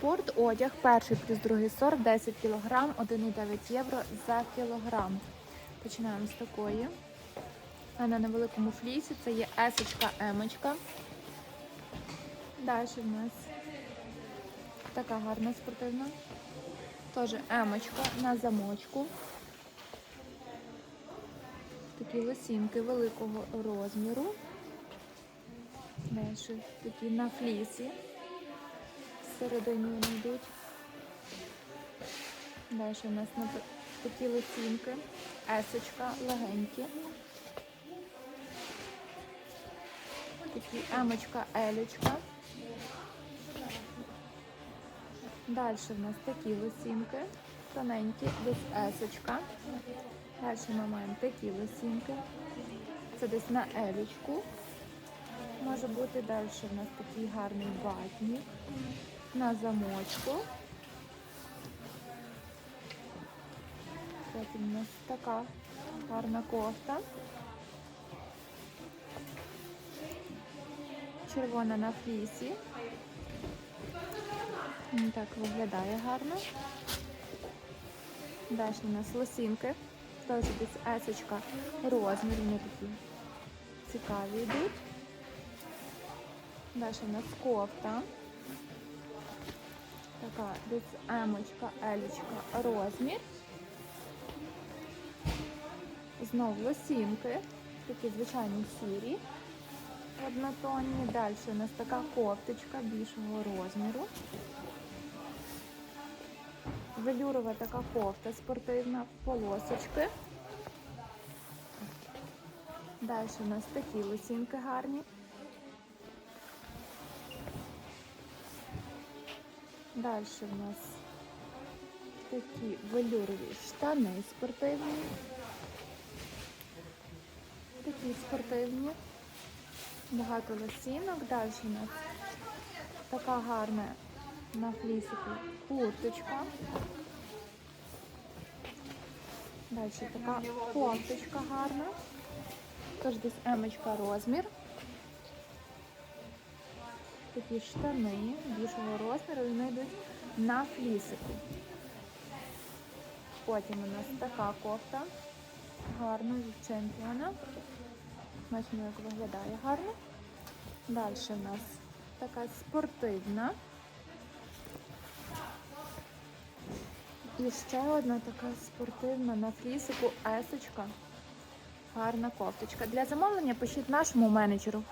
Спорт одяг, перший плюс другий сорт, 10 кг, 1,9 євро за кілограм. Починаємо з такої. А на невеликому флісі це є есочка, емочка. Далі в нас така гарна спортивна. Теж емочка на замочку. Такі лосінки великого розміру. Далі такі на флісі. Всередині вони йдуть. Далі у нас такі лосінки. Есочка, легенькі. Такі емочка, елечка. Далі в нас такі лосінки, тоненькі, десь есочка. Далі ми маємо такі лосінки. Це десь на елечку. Може бути далі в нас такий гарний ватник на замочку. Потім у нас така гарна кофта. Червона на флісі. Так виглядає гарно. Далі у нас лосінки. Теж десь есочка розмір, вони такі цікаві йдуть. Далі у нас кофта. Така десь емочка, елічка, розмір. Знову лосінки, такі звичайні сірі, однотонні. Далі у нас така кофточка більшого розміру. Велюрова така кофта спортивна, полосочки. Далі у нас такі лосінки гарні. Далі у нас такі велюрові штани спортивні. Такі спортивні. Багато лосінок. Далі у нас така гарна на флісику курточка. Далі така кофточка гарна. Тож десь емочка розмір. Такі штани більшого розміру, вони йдуть на флісику. Потім у нас така кофта. Гарна від чемпіона. Бачимо, як виглядає гарно. Далі у нас така спортивна. І ще одна така спортивна на флісику есочка. Гарна кофточка. Для замовлення пишіть нашому менеджеру